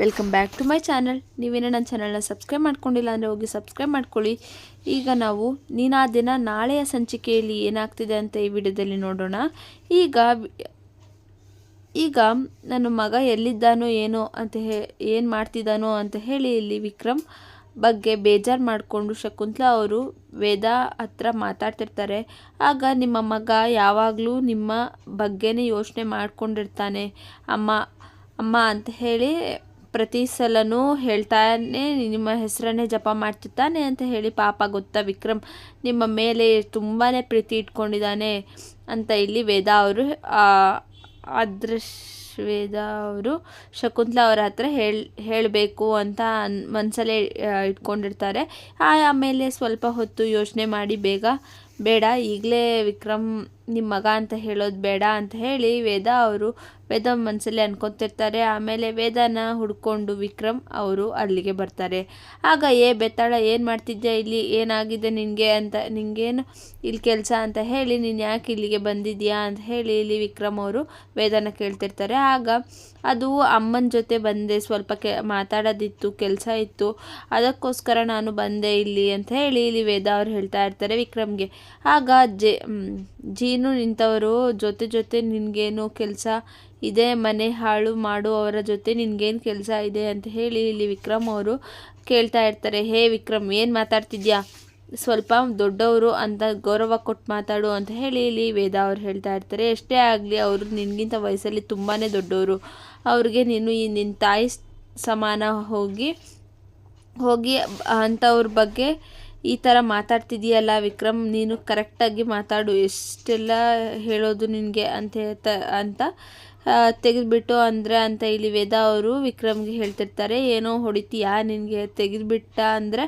Welcome back to my channel ನೀವೇನೋ ನನ್ನ ಚಾನಲ್ನ ಸಬ್ಸ್ಕ್ರೈಬ್ ಮಾಡ್ಕೊಂಡಿಲ್ಲ ಅಂದರೆ ಹೋಗಿ ಸಬ್ಸ್ಕ್ರೈಬ್ ಮಾಡ್ಕೊಳ್ಳಿ. ಈಗ ನಾವು ನೀನು ಆ ದಿನ ನಾಳೆಯ ಸಂಚಿಕೆಯಲ್ಲಿ ಏನಾಗ್ತಿದೆ ಅಂತ ಈ ವಿಡಿಯೋದಲ್ಲಿ ನೋಡೋಣ. ಈಗ ಈಗ ನನ್ನ ಮಗ ಎಲ್ಲಿದ್ದಾನೋ ಏನೋ ಅಂತ ಹೇ ಏನು ಮಾಡ್ತಿದ್ದಾನೋ ಅಂತ ಹೇಳಿ ಇಲ್ಲಿ ವಿಕ್ರಮ್ ಬಗ್ಗೆ ಬೇಜಾರು ಮಾಡಿಕೊಂಡು ಶಕುಂತಲಾ ಅವರು ವೇದ ಹತ್ರ ಮಾತಾಡ್ತಿರ್ತಾರೆ. ಆಗ ನಿಮ್ಮ ಮಗ ಯಾವಾಗಲೂ ನಿಮ್ಮ ಬಗ್ಗೆನೇ ಯೋಚನೆ ಮಾಡಿಕೊಂಡಿರ್ತಾನೆ. ಅಮ್ಮ ಅಮ್ಮ ಅಂತ ಹೇಳಿ ಪ್ರತಿ ಸಲನೂ ಹೇಳ್ತಾನೆ, ನಿಮ್ಮ ಹೆಸರನ್ನೇ ಜಪ ಮಾಡ್ತಿರ್ತಾನೆ ಅಂತ ಹೇಳಿ ಪಾಪ ಗೊತ್ತಾ ವಿಕ್ರಮ್, ನಿಮ್ಮ ಮೇಲೆ ತುಂಬಾ ಪ್ರೀತಿ ಇಟ್ಕೊಂಡಿದ್ದಾನೆ ಅಂತ ಇಲ್ಲಿ ವೇದ ಅವರು ಅದೃಶ್ ವೇದ ಅವರು ಶಕುಂತಲ ಅವರ ಹತ್ರ ಹೇಳಿ, ಹೇಳಬೇಕು ಅಂತ ಮನಸಲ್ಲೇ ಇಟ್ಕೊಂಡಿರ್ತಾರೆ. ಆಮೇಲೆ ಸ್ವಲ್ಪ ಹೊತ್ತು ಯೋಚನೆ ಮಾಡಿ ಬೇಗ, ಬೇಡ ಈಗಲೇ ವಿಕ್ರಮ್ ನಿಮ್ಮ ಮಗ ಅಂತ ಹೇಳೋದು ಬೇಡ ಅಂತ ಹೇಳಿ ವೇದ ಅವರು ವೇದ ಮನಸ್ಸಲ್ಲಿ ಅನ್ಕೊತಿರ್ತಾರೆ. ಆಮೇಲೆ ವೇದನ ಹುಡ್ಕೊಂಡು ವಿಕ್ರಮ್ ಅವರು ಅಲ್ಲಿಗೆ ಬರ್ತಾರೆ. ಆಗ, ಏ ಬೆತ್ತಾಳ, ಏನು ಮಾಡ್ತಿದ್ಯಾ ಇಲ್ಲಿ? ಏನಾಗಿದೆ ನಿನಗೆ ಅಂತ ನಿನಗೇನು ಇಲ್ಲಿ ಕೆಲಸ ಅಂತ ಹೇಳಿ, ನೀನು ಯಾಕೆ ಇಲ್ಲಿಗೆ ಬಂದಿದ್ಯಾ? ಅಂತ ಹೇಳಿ ಇಲ್ಲಿ ವಿಕ್ರಮ್ ಅವರು ವೇದನ ಕೇಳ್ತಿರ್ತಾರೆ. ಆಗ, ಅದು ಅಮ್ಮನ ಜೊತೆ ಬಂದೆ, ಸ್ವಲ್ಪ ಕೆ, ಮಾತಾಡೋದಿತ್ತು, ಕೆಲಸ ಇತ್ತು. ಅದಕ್ಕೋಸ್ಕರ ನಾನು ಬಂದೆ ಇಲ್ಲಿ ಅಂತ ಹೇಳಿ ಇಲ್ಲಿ ವೇದ ಅವ್ರು ಹೇಳ್ತಾ ಇರ್ತಾರೆ ವಿಕ್ರಮ್ಗೆ. ಆಗ ಜೆ ಜೀನು ನಿಂತವರು ಜೊತೆ ಜೊತೆ ನಿನಗೇನು ಕೆಲಸ ಇದೆ, ಮನೆ ಹಾಳು ಮಾಡು, ಅವರ ಜೊತೆ ನಿನಗೇನು ಕೆಲಸ ಇದೆ ಅಂತ ಹೇಳಿ ಇಲ್ಲಿ ವಿಕ್ರಮ್ ಅವರು ಕೇಳ್ತಾ ಇರ್ತಾರೆ. ಹೇ ವಿಕ್ರಮ್, ಏನು ಮಾತಾಡ್ತಿದ್ಯಾ? ಸ್ವಲ್ಪ ದೊಡ್ಡವರು ಅಂತ ಗೌರವ ಕೊಟ್ಟು ಮಾತಾಡು ಅಂತ ಹೇಳಿ ಇಲ್ಲಿ ವೇದ ಅವ್ರು ಹೇಳ್ತಾ ಇರ್ತಾರೆ. ಎಷ್ಟೇ ಆಗಲಿ ಅವರು ನಿನಗಿಂತ ವಯಸ್ಸಲ್ಲಿ ತುಂಬಾ ದೊಡ್ಡವರು. ಅವ್ರಿಗೆ ನೀನು ಈ ನಿನ್ನ ತಾಯಿ ಸಮಾನ ಹೋಗಿ ಹೋಗಿ ಅಂಥವ್ರ ಬಗ್ಗೆ ಈ ಥರ ಮಾತಾಡ್ತಿದೀಯಲ್ಲ ವಿಕ್ರಮ್, ನೀನು ಕರೆಕ್ಟಾಗಿ ಮಾತಾಡು, ಎಷ್ಟೆಲ್ಲ ಹೇಳೋದು ನಿನಗೆ ಅಂತ ಹೇಳ್ತ, ಅಂತ ತೆಗೆದುಬಿಟ್ಟು ಅಂದರೆ ಅಂತ ಇಲ್ಲಿ ವೇದ ಅವರು ವಿಕ್ರಮ್ಗೆ ಹೇಳ್ತಿರ್ತಾರೆ, ಏನೋ ಹೊಡಿತೀಯಾ ನಿನಗೆ ತೆಗೆದುಬಿಟ್ಟ ಅಂದರೆ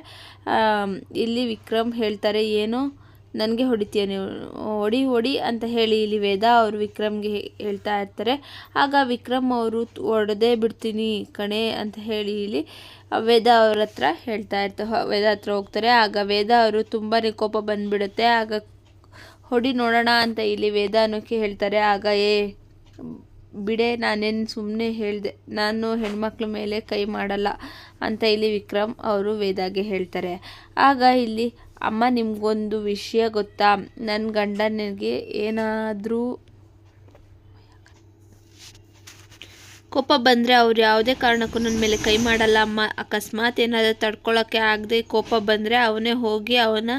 ಇಲ್ಲಿ ವಿಕ್ರಮ್ ಹೇಳ್ತಾರೆ, ಏನೋ ನನಗೆ ಹೊಡಿತೀಯ ನೀವು? ಹೊಡಿ ಹೊಡಿ ಅಂತ ಹೇಳಿ ಇಲ್ಲಿ ವೇದ ಅವರು ವಿಕ್ರಮ್ಗೆ ಹೇಳ್ತಾ ಇರ್ತಾರೆ. ಆಗ ವಿಕ್ರಮ್ ಅವರು ಹೊಡೆದೇ ಬಿಡ್ತೀನಿ ಕಣೆ ಅಂತ ಹೇಳಿ ಇಲ್ಲಿ ವೇದ ಅವ್ರ ಹತ್ರ ಹೇಳ್ತಾ ಇರ್ತಾರೆ ವೇದ ಹತ್ರ ಹೋಗ್ತಾರೆ. ಆಗ ವೇದ ಅವರು ತುಂಬಾ ಕೋಪ ಬಂದುಬಿಡುತ್ತೆ. ಆಗ ಹೊಡಿ ನೋಡೋಣ ಅಂತ ಇಲ್ಲಿ ವೇದ ಅನ್ನೋಕ್ಕೆ ಹೇಳ್ತಾರೆ. ಆಗ, ಏ, ಬಿಡೆ, ನಾನೇನು ಸುಮ್ಮನೆ ಹೇಳಿದೆ, ನಾನು ಹೆಣ್ಮಕ್ಳ ಮೇಲೆ ಕೈ ಮಾಡಲ್ಲ ಅಂತ ಇಲ್ಲಿ ವಿಕ್ರಮ್ ಅವರು ವೇದಾಗೆ ಹೇಳ್ತಾರೆ. ಆಗ ಇಲ್ಲಿ ಅಮ್ಮ, ನಿಮಗೊಂದು ವಿಷಯ ಗೊತ್ತಾ? ನನ್ನ ಗಂಡನಿಗೆ ಏನಾದರೂ ಕೋಪ ಬಂದರೆ ಅವ್ರು ಯಾವುದೇ ಕಾರಣಕ್ಕೂ ನನ್ನ ಮೇಲೆ ಕೈ ಮಾಡಲ್ಲ ಅಮ್ಮ. ಅಕಸ್ಮಾತ್ ಏನಾದರೂ ತಡ್ಕೊಳ್ಳೋಕ್ಕೆ ಆಗದೆ ಕೋಪ ಬಂದರೆ ಅವನೇ ಹೋಗಿ ಅವನ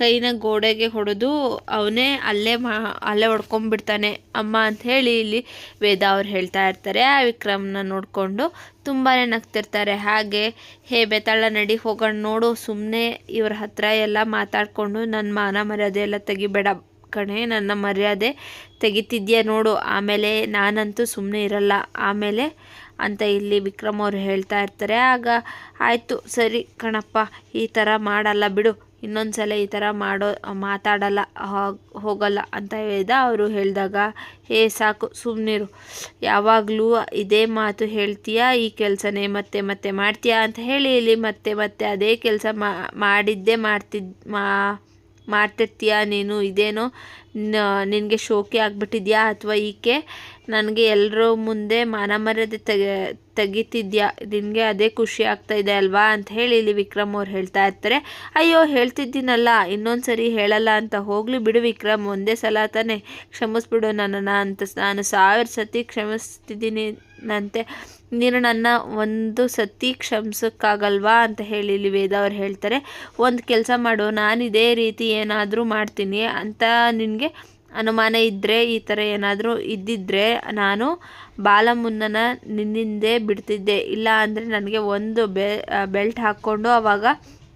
ಕೈನ ಗೋಡೆಗೆ ಹೊಡೆದು ಅವನೇ ಅಲ್ಲೇ ಮಾ, ಅಲ್ಲೇ ಹೊಡ್ಕೊಂಬಿಡ್ತಾನೆ ಅಮ್ಮ ಅಂತ ಹೇಳಿ ಇಲ್ಲಿ ವೇದ ಅವ್ರು ಹೇಳ್ತಾ ಇರ್ತಾರೆ. ಆ ವಿಕ್ರಮ್ನ ನೋಡಿಕೊಂಡು ತುಂಬಾ ನಗ್ತಿರ್ತಾರೆ. ಹಾಗೆ ಹೇ ಬೆತಾಳ ನಡಿ, ಹೋಗೋಣ ನೋಡು ಸುಮ್ಮನೆ ಇವ್ರ ಹತ್ರ ಎಲ್ಲ ಮಾತಾಡಿಕೊಂಡು ನನ್ನ ಮಾನ ಮರ್ಯಾದೆ ಎಲ್ಲ ತೆಗಿಬೇಡ ಕಣೆ, ನನ್ನ ಮರ್ಯಾದೆ ತೆಗಿತಿದ್ಯಾ ನೋಡು. ಆಮೇಲೆ ನಾನಂತೂ ಸುಮ್ಮನೆ ಇರಲ್ಲ. ಆಮೇಲೆ ಅಂತ ಇಲ್ಲಿ ವಿಕ್ರಮ್ ಅವರು ಹೇಳ್ತಾ ಇರ್ತಾರೆ. ಆಗ ಆಯಿತು, ಸರಿ ಕಣಪ್ಪ, ಈ ಥರ ಮಾಡಲ್ಲ ಬಿಡು. ಇನ್ನೊಂದು ಸಲ ಈ ಥರ ಮಾಡೋ, ಮಾತಾಡಲ್ಲ ಹೋಗಲ್ಲ ಅಂತ ಹೇಳಿದ. ಅವರು ಹೇಳಿದಾಗ, ಹೇ, ಸಾಕು ಸುಮ್ಮನಿರು ಯಾವಾಗಲೂ ಇದೇ ಮಾತು ಹೇಳ್ತೀಯಾ? ಈ ಕೆಲಸನೇ ಮತ್ತೆ ಮತ್ತೆ ಮಾಡ್ತೀಯಾ? ಅಂತ ಹೇಳಿ ಇಲ್ಲಿ ಮತ್ತೆ ಮತ್ತೆ ಅದೇ ಕೆಲಸ ಮಾಡಿದ್ದೇ ಮಾಡ್ತಿದ್, ಮಾ ಮಾಡ್ತಿರ್ತೀಯ, ನೀನು ಇದೇನೋ ನಿನಗೆ ಶೋಕಿ ಆಗಿಬಿಟ್ಟಿದ್ಯಾ ಅಥವಾ ಈಕೆ? ನನಗೆ ಎಲ್ಲರ ಮುಂದೆ ಮಾನ ಮರ್ಯಾದೆ ತೆಗೆ, ತೆಗಿತಿದ್ಯಾ? ನಿನಗೆ ಅದೇ ಖುಷಿ ಆಗ್ತಾ ಇದೆ ಅಲ್ವಾ? ಅಂತ ಹೇಳಿ ಇಲ್ಲಿ ವಿಕ್ರಮ್ ಅವ್ರು ಹೇಳ್ತಾ ಇರ್ತಾರೆ. ಅಯ್ಯೋ, ಹೇಳ್ತಿದ್ದೀನಲ್ಲ ಇನ್ನೊಂದು ಸರಿ ಹೇಳಲ್ಲ ಅಂತ ಹೋಗ್ಲಿ ಬಿಡು ವಿಕ್ರಮ್, ಒಂದೇ ಸಲ ತಾನೇ ಕ್ಷಮಿಸ್ಬಿಡು ನನ್ನನ್ನು ಅಂತ ನಾನು ಸಾವಿರ ಸತಿ ಕ್ಷಮಿಸ್ತಿದ್ದೀನಿ. ನಂತೆ ನೀನು ನನ್ನ ಒಂದು ಸತಿ ಕ್ಷಮಿಸೋಕ್ಕಾಗಲ್ವಾ ಅಂತ ಹೇಳಿ ಇಲ್ಲಿ ವೇದ ಅವ್ರು ಹೇಳ್ತಾರೆ. ಒಂದು ಕೆಲಸ ಮಾಡು, ನಾನು ಇದೇ ರೀತಿ ಏನಾದರೂ ಮಾಡ್ತೀನಿ ಅಂತ ನಿನಗೆ ಅನುಮಾನ ಇದ್ದರೆ ಈ ಥರ ಏನಾದರೂ ಇದ್ದಿದ್ದರೆ ನಾನು ಬಾಲಮುನ್ನನ ನಿನ್ನಿಂದೆ ಬಿಡ್ತಿದ್ದೆ. ಇಲ್ಲ ಅಂದರೆ ನನಗೆ ಒಂದು ಬೆ ಬೆಲ್ಟ್ ಹಾಕ್ಕೊಂಡು ಆವಾಗ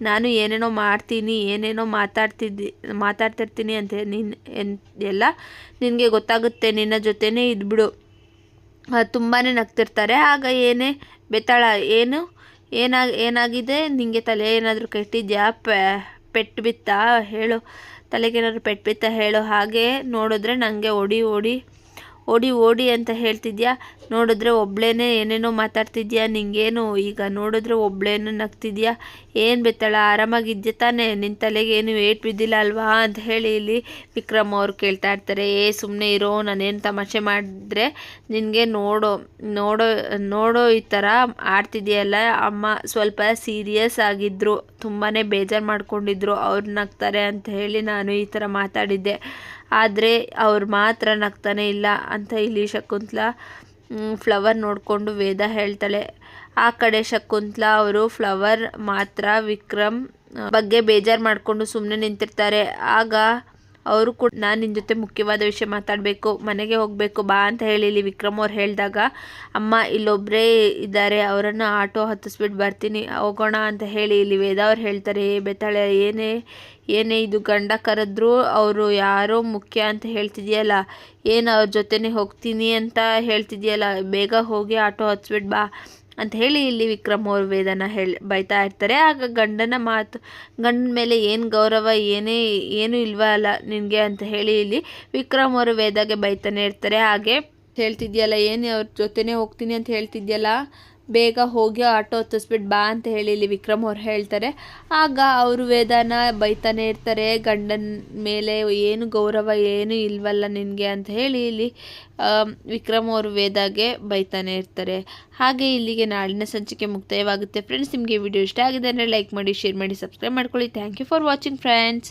ನಾನು ಏನೇನೋ ಮಾಡ್ತೀನಿ, ಏನೇನೋ ಮಾತಾಡ್ತಿದ್ದಿ, ಮಾತಾಡ್ತಿರ್ತೀನಿ ಅಂತ ನಿನ್ನ ಎಲ್ಲ ನಿನಗೆ ಗೊತ್ತಾಗುತ್ತೆ, ನಿನ್ನ ಜೊತೆನೇ ಇದ್ಬಿಡು. ತುಂಬಾ ನಗ್ತಿರ್ತಾರೆ. ಆಗ ಏನೇ ಬೆತ್ತಾಳ, ಏನು ಏನಾಗ ಏನಾಗಿದೆ? ನಿಮಗೆ ತಲೆ ಏನಾದರೂ ಕೆಟ್ಟಿದ್ಯಾ? ಪೆಟ್ಟು ಬಿತ್ತಾ ಹೇಳು. ತಲೆಗೇನಾದ್ರು ಪೆಟ್ಟು ಬಿತ್ತಾ ಹೇಳು. ಹಾಗೆ ನೋಡಿದ್ರೆ ನನಗೆ ಓಡಿ ಒಡಿ ಓಡಿ ಓಡಿ ಅಂತ ಹೇಳ್ತಿದ್ಯಾ? ನೋಡಿದ್ರೆ ಒಬ್ಳೇನೆ ಏನೇನೋ ಮಾತಾಡ್ತಿದ್ಯಾ? ನಿಂಗೇನು ಈಗ ನೋಡಿದ್ರೆ ಒಬ್ಳೇನು ನಗ್ತಿದ್ಯಾ? ಏನು ಬೆತ್ತಳ? ಆರಾಮಾಗಿದ್ಯಾ ತಾನೇ? ನಿನ್ನ ತಲೆಗೆ ಏನು ಏಟ್ ಬಿದ್ದಿಲ್ಲ ಅಲ್ವಾ? ಅಂತ ಹೇಳಿ ಇಲ್ಲಿ ವಿಕ್ರಮ್ ಅವ್ರು ಕೇಳ್ತಾ ಇರ್ತಾರೆ. ಏ ಸುಮ್ಮನೆ ಇರೋ, ನಾನೇನು ತಮಾಷೆ ಮಾಡಿದ್ರೆ ನಿನಗೆ ನೋಡೋ ನೋಡೋ ನೋಡೋ ಈ ಥರ ಆಡ್ತಿದ್ಯಲ್ಲ? ಅಮ್ಮ ಸ್ವಲ್ಪ ಸೀರಿಯಸ್ ಆಗಿದ್ದರು ತುಂಬಾ ಬೇಜಾರು ಮಾಡ್ಕೊಂಡಿದ್ರು, ಅವ್ರು ನಗ್ತಾರೆ ಅಂತ ಹೇಳಿ ನಾನು ಈ ಥರ ಮಾತಾಡಿದ್ದೆ. ಆದರೆ ಅವ್ರು ಮಾತ್ರ ನಗ್ತಾನೆ ಇಲ್ಲ ಅಂತ ಇಲ್ಲಿ ಶಕುಂತಲಾ ಫ್ಲವರ್ ನೋಡಿಕೊಂಡು ವೇದ ಹೇಳ್ತಾಳೆ. ಆ ಕಡೆ ಶಕುಂತಲಾ ಅವರು ಫ್ಲವರ್ ಮಾತ್ರ ವಿಕ್ರಮ್ ಬಗ್ಗೆ ಬೇಜಾರು ಮಾಡಿಕೊಂಡು ಸುಮ್ಮನೆ ನಿಂತಿರ್ತಾರೆ. ಆಗ ಅವರು ಕೂಡ ನಾನು ನಿನ್ನ ಜೊತೆ ಮುಖ್ಯವಾದ ವಿಷಯ ಮಾತಾಡಬೇಕು, ಮನೆಗೆ ಹೋಗಬೇಕು, ಬಾ ಅಂತ ಹೇಳಿ ಇಲ್ಲಿ ವಿಕ್ರಮ್ ಅವ್ರು ಹೇಳಿದಾಗ, ಅಮ್ಮ ಇಲ್ಲೊಬ್ಬರೇ ಇದ್ದಾರೆ, ಅವರನ್ನು ಆಟೋ ಹತ್ತಿಸ್ಬಿಟ್ಟು ಬರ್ತೀನಿ, ಹೋಗೋಣ ಅಂತ ಹೇಳಿ ಇಲ್ಲಿ ವೇದ ಅವ್ರು ಹೇಳ್ತಾರೆ, ಏ ಬೆತ್ತಾಳೆ, ಏನೇ ಏನೇ ಇದು ಗಂಡ ಕರೆದ್ರು ಅವರು ಯಾರೋ ಮುಖ್ಯ ಅಂತ ಹೇಳ್ತಿದೆಯಲ್ಲ, ಏನು ಅವ್ರ ಜೊತೆನೇ ಹೋಗ್ತೀನಿ ಅಂತ ಹೇಳ್ತಿದೆಯಲ್ಲ, ಬೇಗ ಹೋಗಿ ಆಟೋ ಹತ್ಸ್ಬಿಟ್ಟು ಬಾ ಅಂತ ಹೇಳಿ ಇಲ್ಲಿ ವಿಕ್ರಮ್ ಅವ್ರ ವೇದನ ಹೇಳಿ ಬೈತಾ ಇರ್ತಾರೆ. ಆಗ ಗಂಡನ ಮಾತು, ಗಂಡನ ಮೇಲೆ ಏನು ಗೌರವ, ಏನೇ, ಏನು ಇಲ್ವಾ ಅಲ್ಲ ನಿನಗೆ ಅಂತ ಹೇಳಿ ಇಲ್ಲಿ ವಿಕ್ರಮ್ ಅವರು ವೇದಾಗೆ ಬೈತಾನೆ ಇರ್ತಾರೆ. ಹಾಗೆ ಹೇಳ್ತಿದ್ಯಲ್ಲ, ಏನು ಅವ್ರ ಜೊತೆನೇ ಹೋಗ್ತೀನಿ ಅಂತ ಹೇಳ್ತಿದ್ಯಲ್ಲ ಬೇಗ ಹೋಗಿ ಆಟೋ ಹತ್ತಿಸ್ಬಿಟ್ಟು ಬಾ ಅಂತ ಹೇಳಿ ಇಲ್ಲಿ ವಿಕ್ರಮ್ ಅವ್ರು ಹೇಳ್ತಾರೆ. ಆಗ ಅವರು ವೇದನ ಬೈತಾನೆ ಇರ್ತಾರೆ. ಗಂಡನ ಮೇಲೆ ಏನು ಗೌರವ ಏನು ಇಲ್ವಲ್ಲ ನಿನಗೆ ಅಂತ ಹೇಳಿ ಇಲ್ಲಿ ವಿಕ್ರಮ್ ಅವರು ವೇದಾಗೆ ಬೈತಾನೆ ಇರ್ತಾರೆ. ಹಾಗೆ ಇಲ್ಲಿಗೆ ನಾಳಿನ ಸಂಚಿಕೆ ಮುಕ್ತಾಯವಾಗುತ್ತೆ. ಫ್ರೆಂಡ್ಸ್, ನಿಮಗೆ ವಿಡಿಯೋ ಇಷ್ಟ ಆಗಿದೆ ಅಂದರೆ ಲೈಕ್ ಮಾಡಿ, ಶೇರ್ ಮಾಡಿ, ಸಬ್ಸ್ಕ್ರೈಬ್ ಮಾಡ್ಕೊಳ್ಳಿ. Thank you for watching friends.